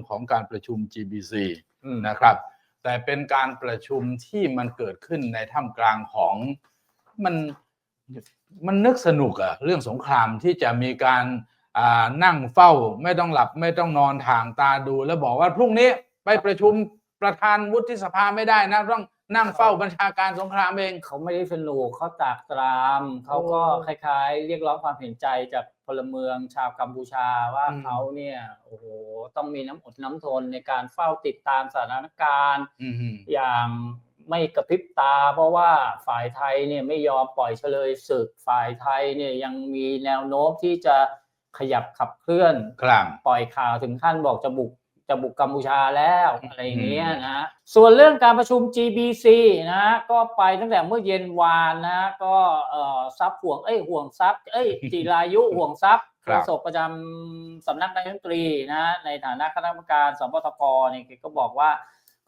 รื่องของการประชุม GBC อืมนะครับ แต่เป็นการประชุมที่มันเกิดขึ้นในท่ามกลางของมันมันนึกสนุกอะเรื่องสงครามที่จะมีการอ่านั่งเฝ้าไม่ต้องหลับไม่ต้องนอนทางตาดู แล้วบอกว่าพรุ่งนี้ไปประชุมประธานวุฒิสภาไม่ได้นะต้อง นั่งเฝ้าบัญชาการสงครามเอง เขาไม่ได้สนุกเขาตากตรามเขาก็คล้าย ๆ เรียกร้องความเห็นใจจากพลเมืองชาวกัมพูชาว่าอืมเขาเนี่ยโอ้โหต้องมีน้ำอดน้ำทนในการเฝ้าติดตามสถานการณ์อืมอย่างไม่กระพริบตา เพราะว่าฝ่ายไทยเนี่ยไม่ยอมปล่อยเฉลยศึกฝ่ายไทยเนี่ยยังมีแนวโน้มที่จะขยับขับเคลื่อน ครับ ปล่อยข่าวถึงขั้นบอกจะบุก จะบุกกัมพูชาแล้วอืมอะไรอย่างเงี้ยนะส่วนเรื่องการประชุม GBC นะก็ไปตั้งแต่เมื่อเย็นวานนะก็เอ่อทรัพย์ห่วงเอ้ยห่วงทรัพย์เอ้ยจิรายุห่วงทรัพย์ครัโฆบษกประจำสำนักนายกรัฐมนตรีนะในฐานะคณะกรรมการสปทกเนี่ยแกก็บอกว่า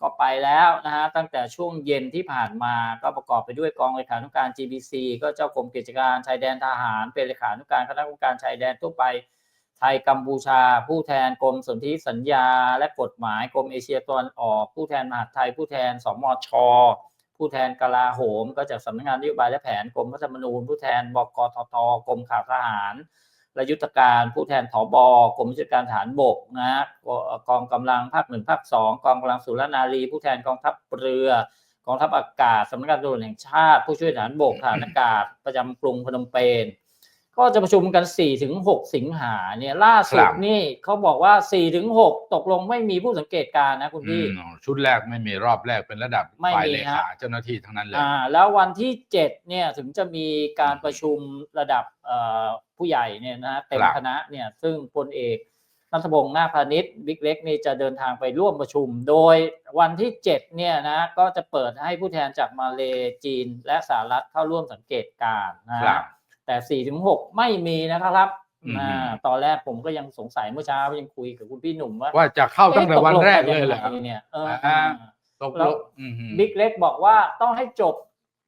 ก็ไปแล้วนะฮะตั้งแต่ช่วงเย็นที่ผ่านมาก็ประกอบไปด้วยกองเลขานุการ GBC ก็เจ้ากรมกิจการชายแดนทหาร เป็นเลขานุการคณะกรรมการชายแดนทั่วไป ไทยกัมพูชา ผู้แทนกรมสนธิสัญญา และกฎหมายกรมเอเชียตะวันออก ผู้แทนมหาดไทย ผู้แทนสมช ผู้แทนกลาโหม ก็จากสำนักงานนโยบายและแผนกรมรัฐธรรมนูญ ผู้แทนบกททกรมข่าวทหารและยุทธการผู้แทนผบกรมวิชาการฐานบกนะกกองกำลังภาคหนึ่งภาคสองกองกำลังสุรนารี ผู้แทนกองทัพเรือกองทัพอากาศสำนักงานตำรวจแห่งชาติ ผู้ช่วยฐานบกฐานอากาศ ประจำกรุงพนมเปญ ก็จะประชุมกัน4ถึง6สิงหาเนี่ยล่าสุครัดบนี่เขาบอกว่า4ถึง6ตกลงไม่มีผู้สังเกตการณ์นะคุณพี่อืมชุดแรกไม่มีรอบแรกเป็นระดับไม่ฝ่ายมีเลฮะขาเจ้าหน้าที่ทั้งนั้นเลยอ่าแล้ววันที่ 7 เนี่ยถึงจะมีการประชุมระดับเอ่อผู้ใหญ่เนี่ยนะเต็มครับคณะเนี่ยซึ่งพลเอกนัทพงศ์นาคพาณิชย์บิ๊กเล็กนี่จะเดินทางไปร่วมประชุม โดยวันที่ 7 เนี่ยนะก็จะเปิดให้ผู้แทนจากมาเลจีน และสหรัฐเข้าร่วมสังเกตการณ์นะครัฮะบ แต่4ถึง6ไม่มีนะครับอืมอ่าตอนแรกผมก็ยังสงสัยเมื่อเช้ายังคุยกับคุณพี่หนุ่มว่าว่าจะเข้าตั้งแต่อ๊ะวันแรกตเลยเหรองกันงไงเนี่ยเอออ่าอ่าตกแล้ลวงอืมบิ๊กเล็กบอกว่าต้องให้จบ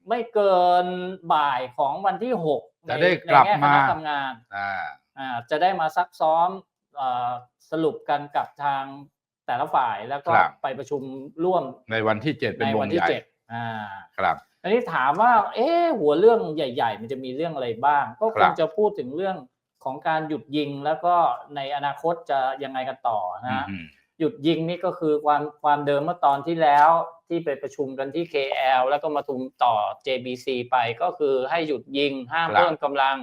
ไม่เกินบ่ายของวันที่หกจะได้กลับในแง่คมาณะทำงานอ่าอ่าจะได้มาซักซ้อมเอ่อสรุปกันกับทางแต่ละฝ่ายแล้วก็ครับไปประชุมร่วมในวันที่เจ็ดเป็นในววังที่ใหญ่เจ็ดอ่าครับ อันนี้ถามว่า เอ๊ะหัวเรื่องใหญ่ ๆ มันจะมีเรื่องอะไรบ้าง ก็คครังบจะพูดถึงเรื่องของการหยุดยิงแล้วก็ในอนาคตจะยังไงกันต่อนะฮะอืมหยุดยิงนี่ก็คือความความเดิมเมื่อตอนที่แล้วที่ไปประชุมกันที่ KL แล้วก็มาทุมต่อ JBC ไปก็คือให้หยุดยิงห้ามครับเพิ่มกำลัง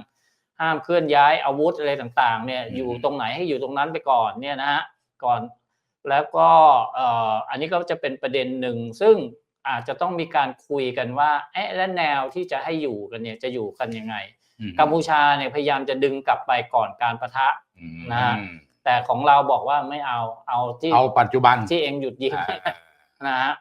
ห้ามเคลื่อนย้ายอาวุธอะไรต่างๆเนี่ยอืมอยู่ตรงไหนให้อยู่ตรงนั้นไปก่อนเนี่ยนะฮะก่อนแล้วก็เอ่ออันนี้ก็จะเป็นประเด็นหนึ่ง ซึ่ง อาจจะต้องมีการคุยกันว่าเอ๊ะและแนวที่จะให้อยู่กันเนี่ยจะอยู่กันยังไงอืมกัมพูชาเนี่ยพยายามจะดึงกลับไปก่อนการประทะอืมนะฮะแต่ของเราบอกว่าไม่เอาเอาที่เอาปัจจุบันที่เองหยุดยิงอ่านะฮะ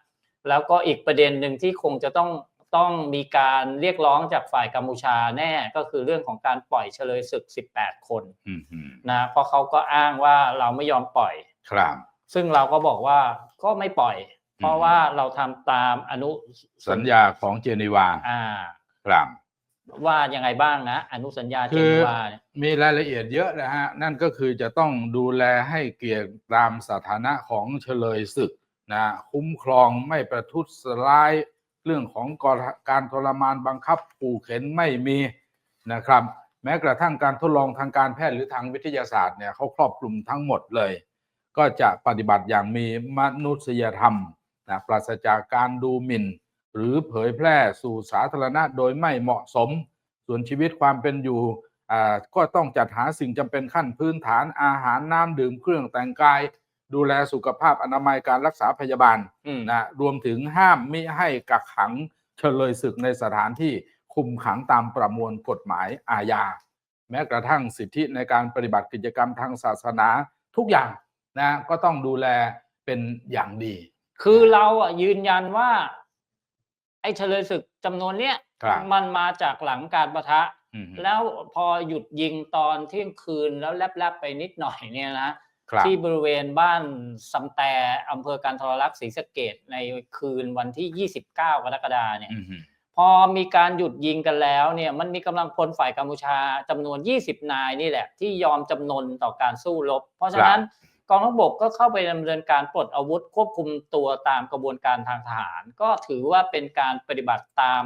แล้วก็อีกประเด็นหนึ่งที่คงจะต้องต้องมีการเรียกร้องจากฝ่ายกัมพูชาแน่ก็คือเรื่องของการปล่อยเฉลยศึก 18 คนอืมอืมนะเพราะเขาก็อ้างว่าเราไม่ยอมปล่อยครับ ซึ่งเราก็บอกว่าก็ไม่ปล่อย เพราะอืมว่าเราทำตามอนุสัญญาของเจนีวาอ่าครับว่ายังไงบ้างนะ อนุสัญญาเจคือนีวาเนี่ยมีรายละเอียดเยอะนะฮะ นั่นก็คือจะต้องดูแลให้เกียรติตามสถานะของเฉลยศึกนะคุ้มครองไม่ประทุษร้ายเรื่องของการทรมานบังคับขู่เข็นไม่มีนะครับ แม้กระทั่งการทดลองทางการแพทย์หรือทางวิทยาศาสตร์เนี่ยเขาครอบคลุมทั้งหมดเลย ก็จะปฏิบัติอย่างมีมนุษยธรรม นะปราศจากการดูหมิ่น หรือเผยแพร่สู่สาธารณะโดยไม่เหมาะสม ส่วนชีวิตความเป็นอยู่อ่าก็ต้องจัดหาสิ่งจำเป็นขั้นพื้นฐานอาหารน้ำดื่มเครื่องแต่งกาย ดูแลสุขภาพอนามัยการรักษาพยาบาลอืมนะรวมถึงห้ามมิให้กักขังเฉลยศึกในสถานที่คุมขังตามประมวลกฎหมายอาญาแม้กระทั่งสิทธิในการปฏิบัติกิจกรรมทางศาสนาทุกอย่างนะก็ต้องดูแลเป็นอย่างดี คือเราอะยืนยันว่า ไอ้เฉลยศึกจำนวนเนี้ยครับมันมาจากหลังการประทะ อืมแล้วพอหยุดยิงตอนเที่ยงคืนแล้วแลบๆไปนิดหน่อยเนี่ยนะ ครับที่บริเวณบ้านซำแต่อำเภอกันทรลักษณ์ศรีสะเกดในคืนวันที่ 29 กรกฎาเนี่ย อืมพอมีการหยุดยิงกันแล้วเนี่ยมันมีกำลังพลฝ่ายกัมพูชาจำนวน 20 นายนี่แหละ ที่ยอมจำนนต่อการสู้รบ เพราะฉะนั้นก องทัพบกก็เข้าไปดำเนินการปลดอาวุธควบคุมตัวตามกระบวนการทางทหาร ก็ถือว่าเป็นการปฏิบัติตาม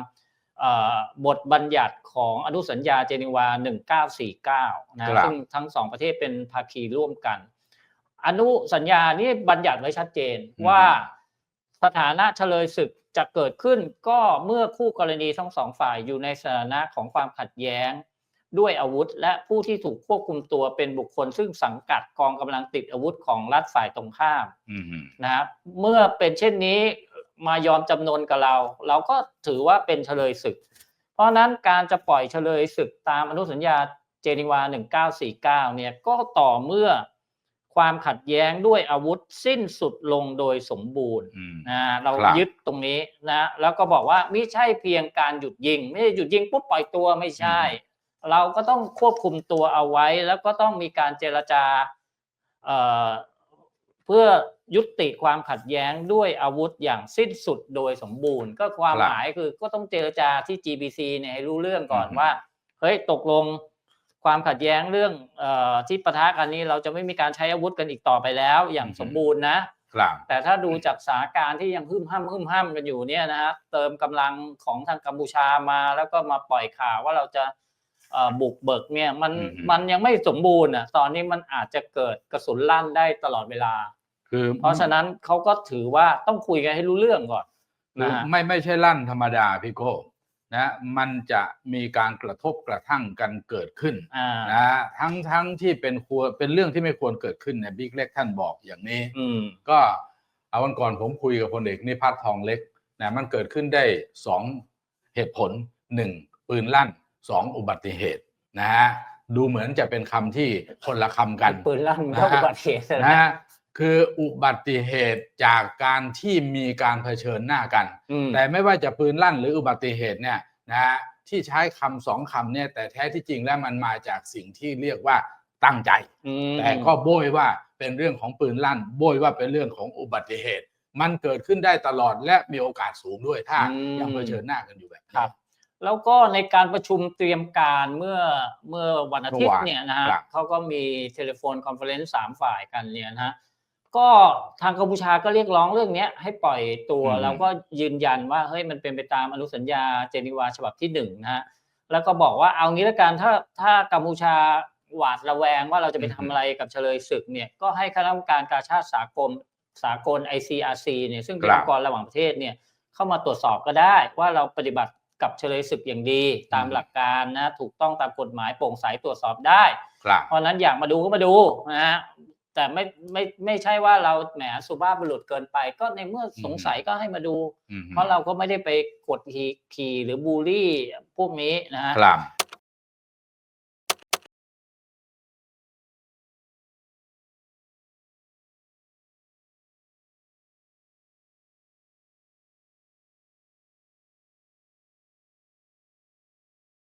เอ่อบทบัญญัติของอนุสัญญาเจนีวา 1949 นะครับซึ่งทั้งสองประเทศเป็นภาคีร่วมกัน อนุสัญญานี้บัญญัติไว้ชัดเจนอืมว่าสถานะเฉลยศึกจะเกิดขึ้นก็เมื่อคู่กรณีทั้งสองฝ่ายอยู่ในสถานะของความขัดแย้ง ด้วยอาวุธ และผู้ที่ถูกควบคุมตัวเป็นบุคคล ซึ่งสังกัดกองกำลังติดอาวุธของรัฐฝ่ายตรงข้ามอืมฮึนะครับเมื่อเป็นเช่นนี้มายอมจำนนกับเรา เราก็ถือว่าเป็นเฉลยศึก เพราะฉะนั้นการจะปล่อยเฉลยศึกตามอนุสัญญาเจนีวา 1949 เนี่ยก็ต่อเมื่อความขัดแย้งด้วยอาวุธสิ้นสุดลงโดยสมบูรณ์อืมนะเราครับยึดตรงนี้นะแล้วก็บอกว่าไม่ใช่เพียงการหยุดยิง ไม่ใช่หยุดยิงปุ๊บปล่อยตัวไม่ใช่ เราก็ต้องควบคุมตัวเอาไว้ แล้วก็ต้องมีการเจรจาเอ่อเพื่อยุติความขัดแย้งด้วยอาวุธอย่างสิ้นสุดโดยสมบูรณ์ ก็ความครับหมายคือก็ต้องเจรจาที่ GBC เนี่ยให้รู้เรื่องก่อนอืมว่าเฮ้ยตกลงความขัดแย้งเรื่องเอ่อที่ปะทะกันนี้เราจะไม่มีการใช้อาวุธกันอีกต่อไปแล้ว อย่างสมบูรณ์นะครับแต่ถ้าดูจากสถานการณ์ที่ยังหึ่มห้ำหึ่มห้ำกันอยู่เนี่ยนะฮะเติมกำลังของทางกัมพูชามาแล้วก็มาปล่อยข่าวว่าเราจะเอ่อ บุกเบิกเนี่ยมันอืมอืมมันยังไม่สมบูรณ์อะตอนนี้มันอาจจะเกิดกระสุนลั่นได้ตลอดเวลา คือเพราะฉะนั้นเขาก็ถือว่าต้องคุยกันให้รู้เรื่องก่อนคือนะฮะไม่ไม่ใช่ลั่นธรรมดาพี่โก้นะมันจะมีการกระทบกระทั่งกันเกิดขึ้นอ่านะทั้งทั้งที่เป็นควรเป็นเรื่องที่ไม่ควรเกิดขึ้นเนี่ยบิ๊กเล็กท่านบอกอย่างนี้อืมก็เอาวันก่อนผมคุยกับพลเอกนิพัฒน์ทองเล็กนะมันเกิดขึ้นได้สองเหตุผลหนึ่งปืนลั่น สองอุบัติเหตุนะฮะดูเหมือนจะเป็นคำที่คนละคำกันปืนลั่นมันก็นะฮะอุบัติเหตุนะนะฮะคืออุบัติเหตุจากการที่มีการเผชิญหน้ากันอืมแต่ไม่ว่าจะปืนลั่นหรืออุบัติเหตุเนี่ยนะฮะที่ใช้คำสองคำเนี่ยแต่แท้ที่จริงแล้วมันมาจากสิ่งที่เรียกว่าตั้งใจอืมแต่ก็โบยว่าเป็นเรื่องของปืนลั่น โบยว่าเป็นเรื่องของอุบัติเหตุ มันเกิดขึ้นได้ตลอดและมีโอกาสสูงด้วยถ้าอืมยังเผชิญหน้ากันอยู่แบบนี้ครับ แล้วก็ในการประชุมเตรียมการเมื่อเมื่อวันอาทิตเมื่อย์วานเนี่ยนะฮะครับเขาก็มีเทเลโฟนคอนเฟอเรนซ์สามฝ่ายกันเนี่ยนะฮะก็ทางกัมพูชาก็เรียกร้องเรื่องเนี้ยให้ปล่อยตัวอืมแล้วก็ยืนยันว่าเฮ้ยมันเป็นไปตามอนุสัญญาเจนีวาฉบับที่หนึ่งนะฮะแล้วก็บอกว่าเอางี้ละกันถ้าถ้ากัมพูชาหวาดระแวงว่าเราจะไปทำอะไรกับเฉลยศึกเนี่ยก็ให้คณะกรรมการกาชาติสากลสากล ICRC เนี่ยซึ่งเป็นครัอบงค์กรระหว่างประเทศเนี่ยเข้ามาตรวจสอบก็ได้ว่าเราปฏิบัติ กับเฉลยศึกอย่างดี ตามอืมหลักการนะถูกต้องตามกฎหมายโปร่งใสตรวจสอบได้ครับเพราะฉะนั้นอยากมาดูก็มาดูนะฮะแต่ไม่ไม่ไม่ใช่ว่าเราแหมสุภาพบุรุษเกินไป ก็ในเมื่อสงสัยก็ให้มาดูอืมเพราะเราก็ไม่ได้ไปกดขี่ขี่หรือบูลลี่พวกนี้นะฮะครับ